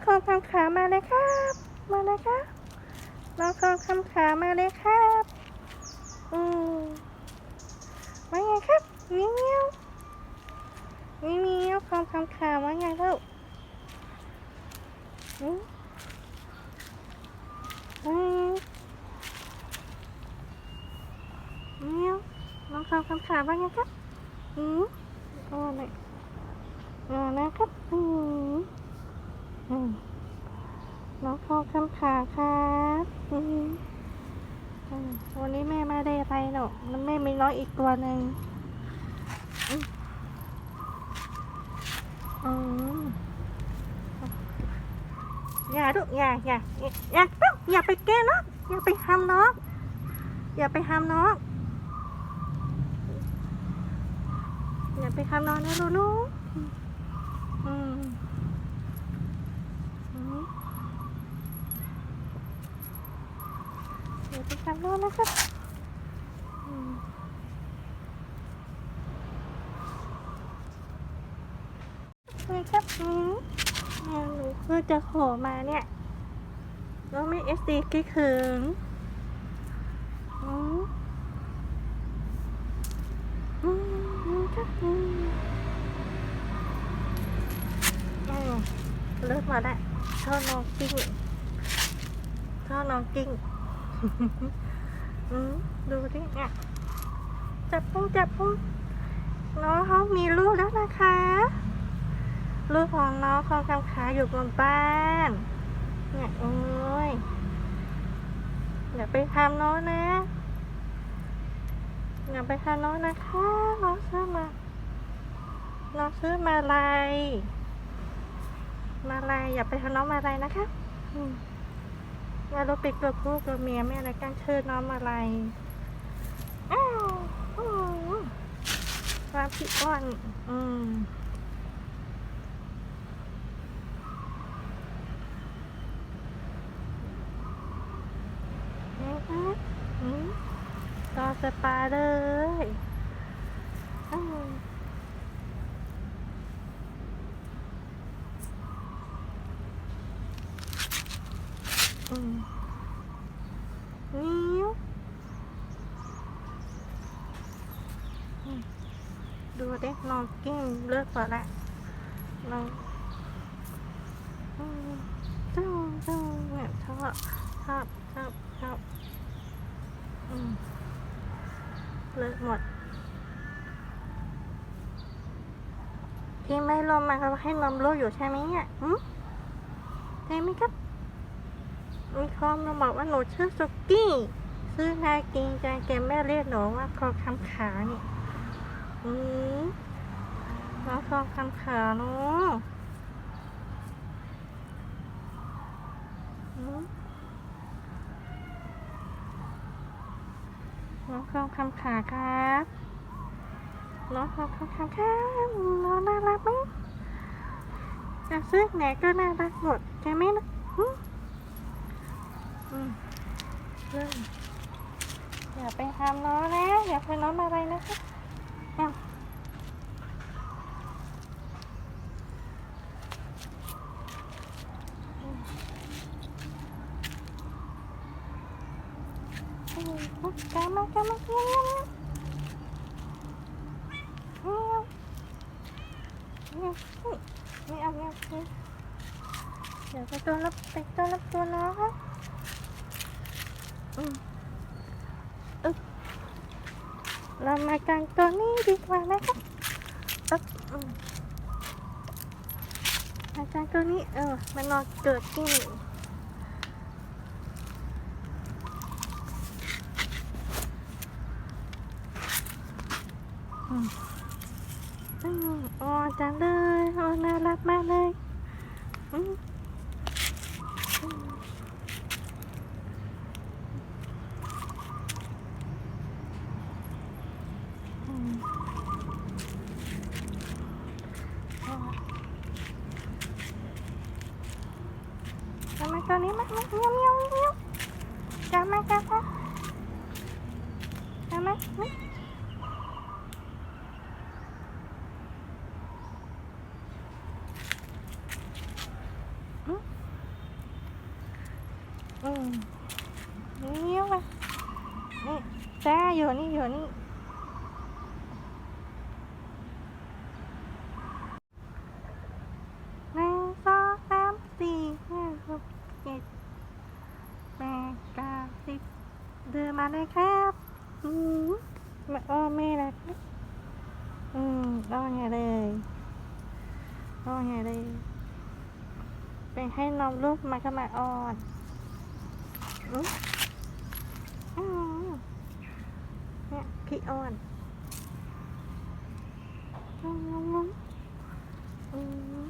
องคองคำขามาเลยครับ มาเลยครับน้องคองคำขามาเลยครับอืมว่าไงครับมียวเมียวมียวเมียวคองคำขาว่าไงลูกอืมอืมเมียวน้องคองคำขาว่าไงครับอืมอ๋อไหนอ๋อนะครับอือืม น้องคองคำขาครับวันนี้แม่ไม่ได้อะไรหรอกมันแม่มีน้อยอีกตัวหนึ่งอย่าดุอย่าอย่าอย่าอย่าอย่าไปแก้น้องอย่าไปทำน้องอย่าไปทำน้องอย่าไปทำน้องนะลูกลูกอืมอืม อย่าไปทำน้องนะครับอืมเลยครับอืมหนูเพื่อจะขอมาเนี่ยแล้วไม่เอสดีกี่ถึงอืมอืมครับอืมอืมเลิกมาได้ชอบน้องกิ้งชอบน้องกิ้ง ดูดิเนี่ยจับพุงจับพุงน้องเขามีลูกแล้วนะคะ ลูกของน้องเขากำขาอยู่บนบ้าน เนี่ยโอ้ยอย่าไปทำน้องนะอย่าไปทำน้องนะคะน้องซื้อมาน้องซื้อมาลายมาลายอย่าไปทำน้องมาลายนะคะ อย่าเราเป็นตัวผู้ตัวเมียแม่อะไรกันเชิญน้องอะไรอ้าวอืมความพี่อ้อนอืมอืมต่อสปาเลยอืม อืมนิ้วอืมดูดิน้องกิ้งเลิกก่อนละน้องอืมจ้าจ้าเนี่ยชอบชอบชอบชอบเลิกหมดที่ไม่ลมมาเขาให้นมลูกอยู่ใช่ไหมเนี่ยอืมใช่ไหมครับ มีคอมมาบอกว่าหนูชื่อสุกี้ ซื้อนากินใจแกแม่เรียกหนูว่าคอคำขาเนี่ยอืมน้องคอคำขาเนาะน้องคอคำขาครับน้องคอคำขาครับน้องน่ารักไหมจะซื้อไหนก็น่ารักหมดใช่ไหมนะ อย่าไปทำน้องนะ อย่าไปน้องอะไรนะคะอ้าวอืมอืมอืมกามากามากามากามากไม่เอาไม่เอาไม่เอาเดี๋ยวไปตัวรับไปตัวรับตัวน้องครับอืมอึ๊บ เรามากางตัวนี้ดีกว่านะคะอึ๊บอืมากางตัวนี้เออ มันนอนเกิดที่นี่อืออ๋อจังเลยอ๋อน่ารักมากเลย อืมอืม อืม เอาละมาตัวนี้มาเมียวเมียวเมียวจับมาจับมาจับมาอืมอืมนิ้วมานี่จ้าอยู่นี่อยู่นี่หนึ่งสองสามสี่ห้าหกเจ็ดแปดเก้าสิบเดิ นมาเลยครับอืมแม่อ้อแม่นะครับอืมอ้อไงเลยอ้อไงเลยไปให้นมลูกมาก็มาอ่อนอืมอืมเนี่ยพี่อ่อนงงงงอืม